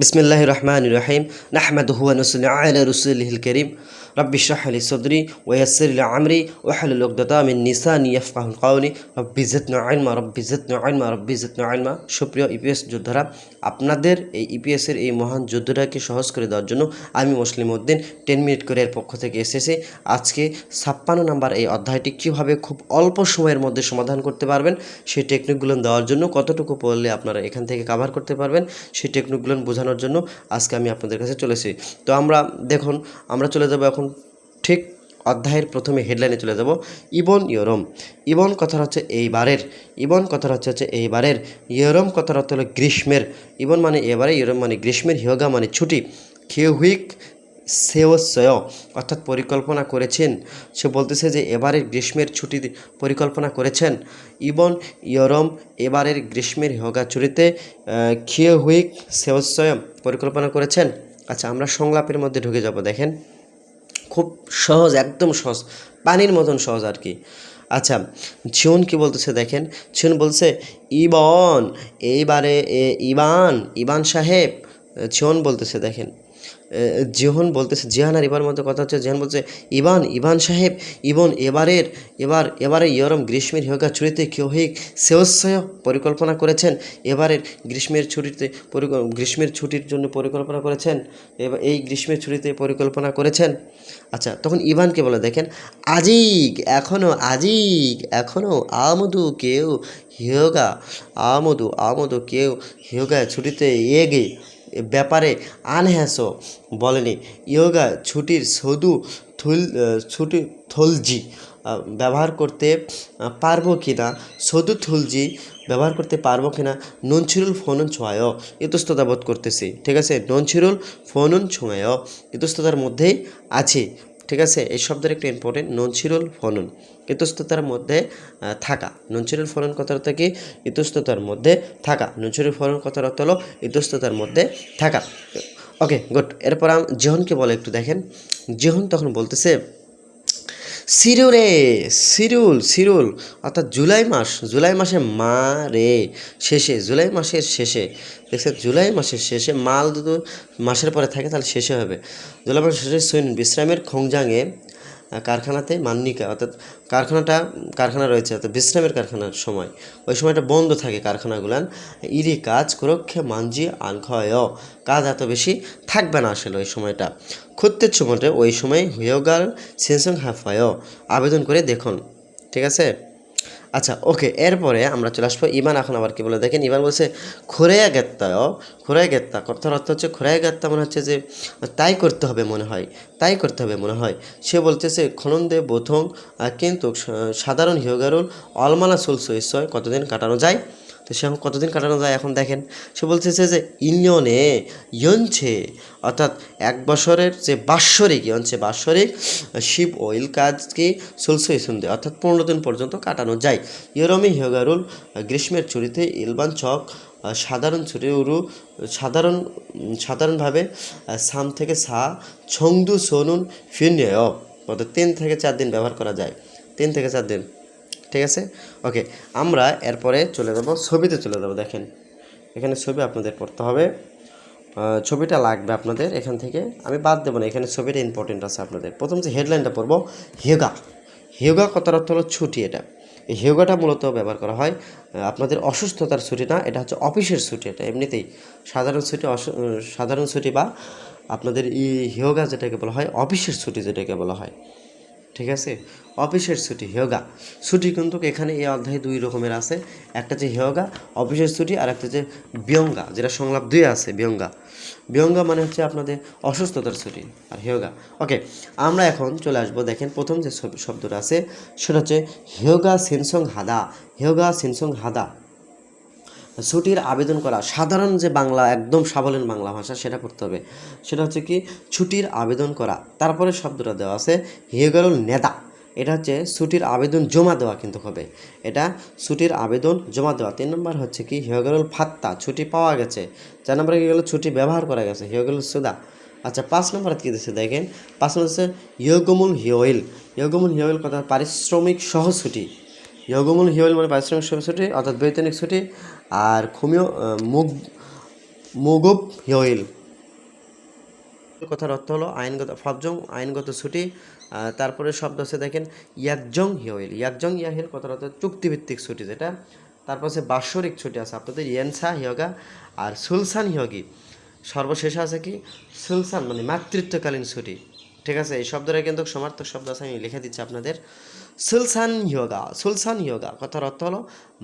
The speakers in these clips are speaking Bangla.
বিসমিল্লাহ রহমান রহিম নাহমাদ হুয়া নসুল আলা রসুল করিম রব্বি শাহলি সদরি ওয়াসির আমরি ওয়াহলুল উকদাতা মিন নিসানি ইয়াফকাহুল কাউলি রব্বি জিদনা ইলমা রব্বি জিদনা ইলমা রব্বি জিদনা ইলমা সুপ্রিয় ইপিএস যোদ্ধারা, আপনাদের এই ইপিএসের এই মহান যুদ্ধটাকে সহজ করে দেওয়ার জন্য আমি মুসলিম উদ্দিন টেন মিনিট করে এর পক্ষ থেকে এসেছি। আজকে ছাপ্পান্ন নাম্বার এই অধ্যায়টি কীভাবে খুব অল্প সময়ের মধ্যে সমাধান করতে পারবেন, সেই টেকনিকগুলো দেওয়ার জন্য কতটুকু পড়লে আপনারা এখান থেকে কাভার করতে পারবেন, সেই টেকনিকগুলো বোঝানোর জন্য আজকে আমি আপনাদের কাছে চলেছি তো আমরা দেখুন, আমরা চলে যাব এখন ঠিক অধ্যায়ের প্রথমে হেডলাইনে চলে যাব। ইবন ইয়রম। ইবন কথার হচ্ছে এইবারের। ইবন কথার হচ্ছে হচ্ছে এইবারের। ইয়রম কথার অর্থ হলো গ্রীষ্মের। ইবন মানে এবারে, ইয়রম মানে গ্রীষ্মের, হিয়োগা মানে ছুটি। খেহুইক সেওসয় অর্থাৎ পরিকল্পনা করেছেন। সে বলতেছে যে, এবারের গ্রীষ্মের ছুটি পরিকল্পনা করেছেন। ইবন ইয়রম এবারের গ্রীষ্মের হিয়োগা ছুটিতে খিয়েহুইক সেওসয় পরিকল্পনা করেছেন। আচ্ছা আমরা সংলাপের মধ্যে ঢুকে যাব, দেখেন। খুব সহজ, একদম সহজ, পানির মতন সহজ আর কি। আচ্ছা ছিউন কি বলতেছে দেখেন? ছিউন বলছে, ইবন, এইবারে ইবান ইবান সাহেব। ছিউন বলতেছে দেখেন জিহন বলতেছে, জিহান আর ইবার মধ্যে কথা হচ্ছে, জিহান বলছে, ইবান ইবান সাহেব, ইবন এবারের, এবার, এবারে ইয়রম গ্রীষ্মের হিয়োগা ছুটিতে কেউ হিক সেওসয় পরিকল্পনা করেছেন, এবারের গ্রীষ্মের ছুটিতে গ্রীষ্মের ছুটির জন্য পরিকল্পনা করেছেন এবার এই গ্রীষ্মের ছুটিতে পরিকল্পনা করেছেন। আচ্ছা তখন ইভানকে বলে, দেখেন আজিক এখনও আজিক এখনও আমদু কেউ হিয়োগা, আমদু আমদু কেউ হিয়োগা ছুটিতে এগে। ব্যাপারে আনহ্যাস বলেনি। ইয়োগা ছুটির শুধু থুল, ছুটি থলজি ব্যবহার করতে পারব কি না শুধু থুলজি ব্যবহার করতে পারব কি না ননছিরুল ফোনন ছোঁয়ায়, ইতস্ততা বোধ করতেছি। ঠিক আছে? ননছিরুল ফোনন ছোঁয়ায়, ইতস্ততার মধ্যেই আছে। ঠিক আছে? এই শব্দের একটা ইম্পর্টেন্ট ননছিরুল ফনন, ইতস্ততার মধ্যে থাকা। ননছিরুল ফনন কথার অর্থ কি? ইতস্ততার মধ্যে থাকা। ননছিরুল ফনন কথার অর্থ হলো ইতস্ততার মধ্যে থাকা। ওকে গুড এরপর জেহনকে বলে একটু দেখেন। জেহন তখন বলতেছে সিরুরে, সিরুল সিরুল। অর্থাৎ জুলাই মাস, জুলাই মাসে মা রে, শেষে, জুলাই মাসের শেষে। দেখছেন, জুলাই মাসের শেষে মাল যদি মাসের পরে থাকে, তাহলে শেষে হবে। জুলাই মাসের শেষে সুইন বিশ্রামের খংজাংয়ে কারখানাতে মান্নিকা অর্থাৎ কারখানাটা, কারখানা রয়েছে, অর্থাৎ বিশ্রামের কারখানার সময়। ওই সময়টা বন্ধ থাকে কারখানাগুলান ইরি কাজ করক্ষে মানজি আনখয় কাজ এত বেশি থাকবে না আসলে ওই সময়টা। খুঁজতে সময়টা ওই সময় হুয়োগাল সেনসং হাফায় আবেদন করে দেখুন, ঠিক আছে? আচ্ছা ওকে, এরপরে আমরা চলে আসব ইমান এখন আবার কি বলে? দেখেন ইমান বলছে খোরেয়া ও খোরাই গেত্তা কথার অর্থ হচ্ছে খোরাই গেত্তা মনে হচ্ছে যে তাই করতে হবে মনে হয়, তাই করতে হবে মনে হয়। সে বলতেছে, খনন্দে বোথং কিন্তু সাধারণ হিয়োগারুল অলমালা সুলসো ঈশ্বর কতদিন কাটানো যায়? তো সে এখন কতদিন কাটানো যায় এখন দেখেন। সে বলতেছে যে ইউনিয়নে ইয়নছে, অর্থাৎ এক বছরের যে বাৎসরিক, ইয়নছে বাৎসরিক শিব অয়েল কাজকে সুলসো ইসুন্দে অর্থাৎ পনেরো দিন পর্যন্ত কাটানো যায়। ইয়রমি হিয়োগারুল গ্রীষ্মের ছুরিতে ইলবান ছক সাধারণ ছুটি উরু সাধারণ, সাধারণভাবে সাম থেকে সা ছংদু সোনুন ফিন্যয় অর্থাৎ তিন থেকে চার দিন ব্যবহার করা যায়। তিন থেকে চার দিন। ঠিক আছে? ওকে আমরা এরপরে চলে যাব, ছবিতে চলে যাব, দেখেন। এখানে ছবি আপনাদের পড়তে হবে। ছবিটা লাগবে আপনাদের এখান থেকে। আমি বাদ দেবো না, এখানে ছবিটা ইম্পর্টেন্ট আছে আপনাদের। প্রথম যে হেডলাইনটা পড়ব হিয়োগা হিয়োগা কথার অর্থ হলো ছুটি এটা। এই হিয়োগাটা মূলত ব্যবহার করা হয় আপনাদের অসুস্থতার ছুটি না, এটা হচ্ছে অফিসের ছুটি এটা, এমনিতেই। সাধারণ ছুটি সাধারণ ছুটি বা আপনাদের ই হিয়োগা যেটাকে বলা হয়, অফিসের ছুটি যেটাকে বলা হয়। ঠিক আছে? অফিসের ছুটি, হিয়োগা। ছুটি কিন্তু এখানে এই অধ্যায়ে দুই রকমের আছে। একটা যে হিয়োগা, অফিসের ছুটি, আর একটা যে বিয়ঙ্গা, যেটা সংলাপ দুই আছে, বিয়ঙ্গা। বিয়ঙ্গা মানে হচ্ছে আপনাদের অসুস্থতার ছুটি আর হিয়োগা। ওকে, আমরা এখন চলে আসব। দেখেন প্রথম যে শব্দটা আছে, সেটা হচ্ছে হিয়োগা সিনসং হাদা। হিয়োগা সিনসং হাদা। ছুটির আবেদন করা, সাধারণ যে বাংলা, একদম সাবলীল বাংলা ভাষা সেটা করতে হবে। সেটা হচ্ছে কি, ছুটির আবেদন করা। তারপরে শব্দটা দেওয়া আছে হিয়োগারুল নেদা। এটা হচ্ছে ছুটির আবেদন জমা দেওয়া কিন্তু হবে। এটা ছুটির আবেদন জমা দেওয়া। তিন নম্বর হচ্ছে কি হিয়োগারুল ফাত্তা, ছুটি পাওয়া গেছে। চার নম্বরে কি গেলো, ছুটি ব্যবহার করা গেছে। হিয়োগারুল সুদা। আচ্ছা পাঁচ নম্বর কী দিচ্ছে দেখেন? পাঁচ নম্বর হচ্ছে ইয়োগমুল হিওয়েল ইয়োগমুল হিওয়েল কথা, পারিশ্রমিক সহ ছুটি। ইয়োগমুল হিওয়েল মানে পারিশ্রমিক ছুটি অর্থাৎ বৈতনিক ছুটি আর খুমিও মুখ মুগুব হিওইল কথার অর্থ হলো আইনগত ফাবজং আইনগত ছুটি তারপরে শব্দ আছে দেখেন ইয়াকজং হিওইল ইয়াকজং ইয়াহিল কথার অর্থ চুক্তিভিত্তিক ছুটি যেটা। তারপর আছে বাৎসরিক ছুটি আছে আপনাদের, ইয়েনসা হিয়গা আর সুলসান হিয়গি সর্বশেষে আছে কি? সুলসান মানে মাতৃত্বকালীন ছুটি। ঠিক আছে? এই শব্দটা কিন্তু সমার্থক শব্দ আছে, আমি লিখে দিচ্ছি আপনাদের। সুলসান ইয়োগা সুলসান ইয়োগা, কথার অর্থ হলো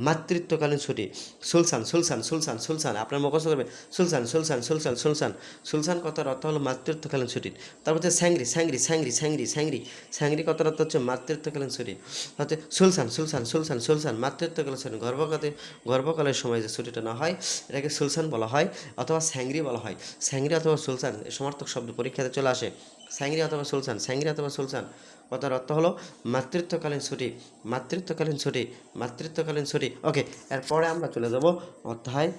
মাতৃত্বকালীন ছুটি। সুলসান সুলসান সুলসান সুলসান, আপনার মুখস্থ করবে সুলসান সুলসান সুলসান সুলসান সুলসান কথার অর্থ হলো মাতৃত্বকালীন ছুটি। তারপর হচ্ছে স্যাংরি স্যাংরি স্যাংরি স্যাংরি স্যাংরি স্যাংরি কথার অর্থ হচ্ছে মাতৃত্বকালীন ছুটি। হচ্ছে সুলসান সুলসান সুলসান সুলসান, মাতৃত্বকালীন ছুটি। গর্ভকালে গর্ভকালের সময় যে ছুটিটা না হয়, এটাকে সুলসান বলা হয় অথবা স্যাংরি বলা হয়। স্যাংরি অথবা সুলসান সমর্থক শব্দ পরীক্ষাতে চলে আসে। স্যাংরি অথবা সুলসান, স্যাংরি অথবা সুলসান কথার অর্থ হলো মাতৃত্বকালীন ছুটি মাতৃত্বকালীন ছুটি মাতৃত্বকালীন ছুটি। ওকে এরপরে আমরা চলে যাব অধ্যায়,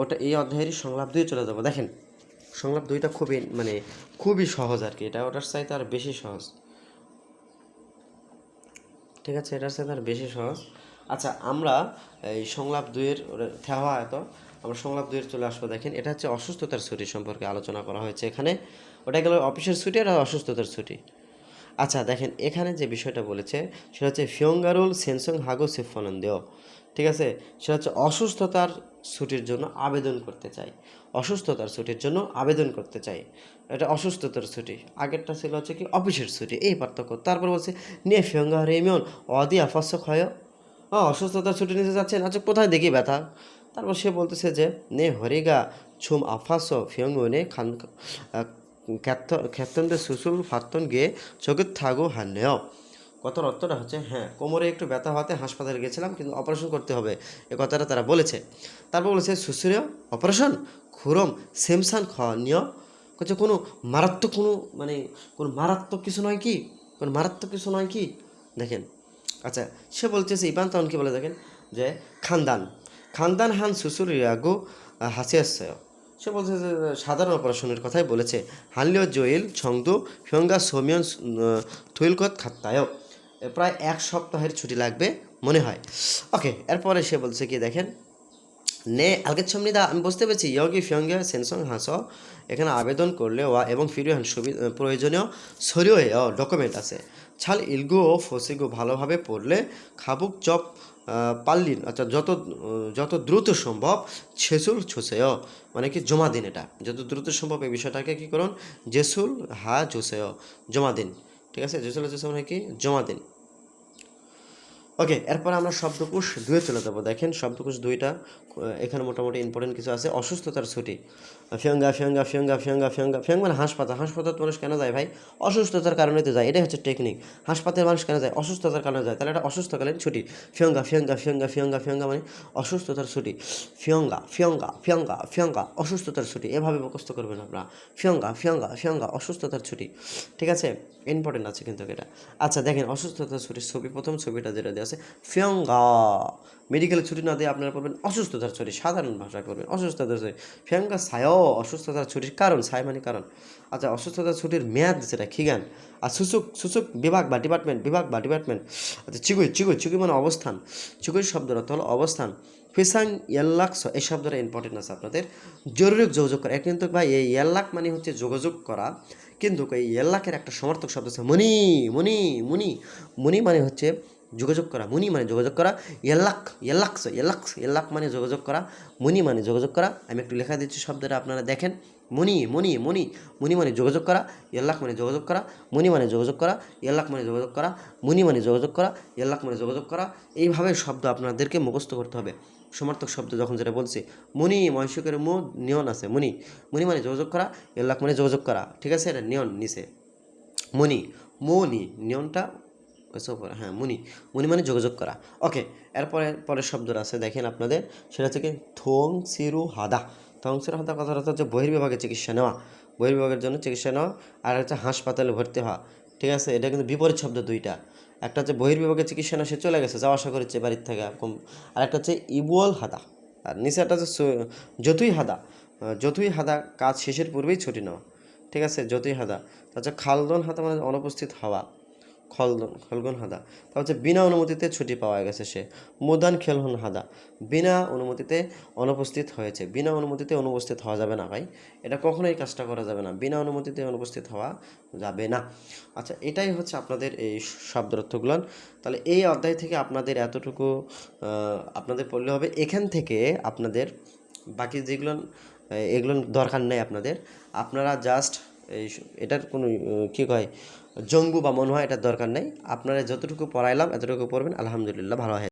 ওটা এই অধ্যায়েরই সংলাপ দুই চলে যাব। দেখেন, সংলাপ দুইটা খুবই মানে খুবই সহজ আর কি। এটা ওটার চাইতে আর বেশি সহজ। ঠিক আছে, এটার সাথে আর বেশি সহজ। আচ্ছা আমরা এই সংলাপ দুইয়ের থেওয়া এত, আমরা সংলাপ দুইয়ের চলে আসব। দেখেন, এটা হচ্ছে অসুস্থতার ছুটি সম্পর্কে আলোচনা করা হয়েছে এখানে। ওটা গেল অফিসের ছুটি আর অসুস্থতার ছুটি। আচ্ছা দেখেন, এখানে যে বিষয়টা বলেছে, সেটা হচ্ছে ফিয়ঙ্গারুল সেনসং হাগো সিফনন্দেও ঠিক আছে? সেটা হচ্ছে অসুস্থতার ছুটির জন্য আবেদন করতে চাই অসুস্থতার ছুটির জন্য আবেদন করতে চাই এটা অসুস্থতার ছুটি। আগেরটা ছিল হচ্ছে কি, অফিসের ছুটি। এই পার্থক্য। তারপর বলছে নিয়ে ফিয়ঙ্গা রেমিয়ন অদি আফাসক হয়। ও অসুস্থতার ছুটি নিতে যাচ্ছেন আচ্ছা কোথায় দেখি ব্যথা? তারপর সে বলতেছে যে, নে হরিগা, ছুম আফাস ফিয়ঙ্গনে খান খ্যাতনদের সুসুল ফাত্তন গিয়ে চোখের থাগো হান্নেও কথার অর্থটা হচ্ছে হ্যাঁ কোমরে একটু ব্যথা হওয়াতে হাসপাতালে গেছিলাম, কিন্তু অপারেশন করতে হবে, এ কথাটা তারা বলেছে। তারপর বলেছে সুসুরেও অপারেশন? খুরম, সেমসান খাওয়া নিয় হচ্ছে কোনো মারাত্মক কোনো মানে কোনো মারাত্মক কিছু নয় কি? কোনো মারাত্মক কিছু নয় কি? দেখেন আচ্ছা সে বলতেছে ইবান তখন কি বলে দেখেন? যে, খানদান খানদান হান সুসুর ইয়াগু হাসিয়াশ্চয় সে বলছে যে সাধারণ অপারেশনের কথাই বলেছে। হানলিও জোয়েল, ছংদু, ফিয়ঙ্গা, সোমিয়ন থুইলকত, খাত্তায়ও। এ, প্রায় এক সপ্তাহের ছুটি লাগবে মনে হয়। ওকে, এরপরে সে বলছে কি, দেখেন, নে, আলগের ছমনিদা আমি বুঝতে পেরেছি, ইয়গি, ফিয়ঙ্গে, সেনসং হাস এখানে আবেদন করলে ওয়া এবং ফিরিয়ান প্রয়োজনীয় সরিয়ে ডকুমেন্ট আছে। ছাল ইলগু ও ফসিগু ভালোভাবে পড়লে খাবুক চপ পাল্লিন আচ্ছা যত যত দ্রুত সম্ভব ছেসুল ছুসেয় মানে কি জমা দিন এটা। যত দ্রুত সম্ভব এই বিষয়টাকে কী করুন, জেসুল হা জুসেয় জমা দিন। ঠিক আছে? জেসুল জুসে মানে কি? জমা দিন। ওকে এরপর আমরা শব্দকোষ দুয়ে চলে যাব দেখেন শব্দকোষ দুইটা এখানে মোটামুটি ইম্পর্টেন্ট কিছু আছে অসুস্থতার ছুটি ফিয়ঙ্গা ফিয়ঙ্গা ফিয়ঙ্গা ফিয়ঙ্গা ফিয়ঙ্গা ফিয়ঙ্গ মানে হাসপাতাল হাসপাতাল মানুষ কেন যায় ভাই অসুস্থতার কারণে তো যায় এটাই হচ্ছে টেকনিক হাসপাতালে মানুষ কেন যায় অসুস্থতার কারণে যায় তাহলে এটা অসুস্থকালীন ছুটি ফিয়ঙ্গা ফিয়ঙ্গা ফিয়ঙ্গা ফিয়ঙ্গা ফিয়ঙ্গা মানে অসুস্থতার ছুটি ফিয়ঙ্গা ফিয়ঙ্গা ফিয়ঙ্গা ফিয়ঙ্গা অসুস্থতার ছুটি এভাবে মুখস্থ করবেন আপনারা ফিয়ঙ্গা ফিয়ঙ্গা ফিয়ঙ্গা অসুস্থতার ছুটি ঠিক আছে ইম্পর্টেন্ট আছে কিন্তু এটা আচ্ছা দেখেন অসুস্থতার ছুটির ছবি প্রথম ছবিটা যেটা আছে। ফিয়ঙ্গা মেডিকেলের ছুটি না দিয়ে আপনারা পড়বেন অসুস্থতার ছুটি, সাধারণ ভাষায় করবেন অসুস্থতার ছুটি। ফিয়ঙ্গা সায় অসুস্থতার ছুটির কারণ সায় মানে কারণ। আচ্ছা অসুস্থতার ছুটির মেয়াদ যেটা খিগান আর সুসুক সুসুক বিভাগ বা ডিপার্টমেন্ট বিভাগ বা ডিপার্টমেন্ট আচ্ছা চিকুই চিগুই চিগুই মানে অবস্থান। চিকুই শব্দের অর্থ হলো অবস্থান। ফিসাং ইয়াল্লাক্স এই শব্দটা ইম্পর্টেন্ট আছে আপনাদের। জরুরি যোগাযোগ করা। কিন্তু ভাই, এই ইয়াল্লাক মানে হচ্ছে যোগাযোগ করা। কিন্তু এই ইয়াল্লাকের একটা সমর্থক শব্দ আছে, মনি মনি, মুনি। মুনি মানে হচ্ছে যোগাযোগ করা মুনি মানে যোগাযোগ করা ইয়াল্লাক ইয়াল্লাক্স ইয়াল্লাক্স ইয়াল্লাক মানে যোগাযোগ করা মুনি মানে যোগাযোগ করা আমি একটু লেখা দিচ্ছি শব্দটা আপনারা দেখেন মনি মনি মনি মুনি মানে যোগাযোগ করা ইয়াল্লাক মানে যোগাযোগ করা মুনি মানে যোগাযোগ করা ইয়াল্লাক মানে যোগাযোগ করা মুনি মানে যোগাযোগ করা ইয়াল্লাক মানে যোগাযোগ করা এইভাবে শব্দ আপনাদেরকে মুখস্থ করতে হবে সমার্থক শব্দ যখন যেটা বলছি মুনি মহিষকের মু নিয়ন আছে মুনি মুনি মানে যোগাযোগ করা ইয়াল্লাক মানে যোগাযোগ করা ঠিক আছে এটা নিয়ন নিচে মুনি মনি নিয়নটা করে, হ্যাঁ মুনি মুনি মানে যোগাযোগ করা। ওকে এরপরে পরের শব্দটা আছে দেখেন আপনাদের সেটা হচ্ছে কি থোং সিরু হাদা। থং সিরু হাদা কথাটা হচ্ছে বহির্বিভাগে চিকিৎসা নেওয়া। বহির্বিভাগের জন্য চিকিৎসা নেওয়া আর হচ্ছে হাসপাতালে ভর্তি হওয়া। ঠিক আছে এটা কিন্তু বিপরীত শব্দ দুইটা। একটা হচ্ছে বহির্বিভাগে চিকিৎসা না সে চলে গেছে যাওয়া আসা করেছে বাড়ির থেকে কম আর একটা হচ্ছে ইবুয়াল হাদা। আর নিচে একটা হচ্ছে যতুই হাদা। যতুই হাদা কাজ শেষের পূর্বেই ছুটি নেওয়া। ঠিক আছে যতুই হাদা। তাছাড়া খালদন হাদা মানে অনুপস্থিত হওয়া। খলদন, খলগন হাদা। তা হচ্ছে বিনা অনুমতিতে ছুটি পাওয়া গেছে সে। মুদান খেলহন হাদা। বিনা অনুমতিতে অনুপস্থিত হয়েছে। বিনা অনুমতিতে অনুপস্থিত হওয়া যাবে না ভাই। এটা কখনোই কাজটা করা যাবে না। বিনা অনুমতিতে অনুপস্থিত হওয়া যাবে না। আচ্ছা এটাই হচ্ছে আপনাদের এই শব্দার্থগুলো তাহলে এই অধ্যায় থেকে আপনাদের এতটুকু আপনাদের পড়লে হবে। এখান থেকে আপনাদের বাকি যেগুলো এগুলো দরকার নেই আপনাদের। আপনারা জাস্ট এই এটার কোনো কি কয়, জঙ্গু বা মনে হয় এটার দরকার নেই। আপনারা যতটুকু পড়াইলাম, এতটুকু পড়বেন, আলহামদুলিল্লাহ, ভালো হয়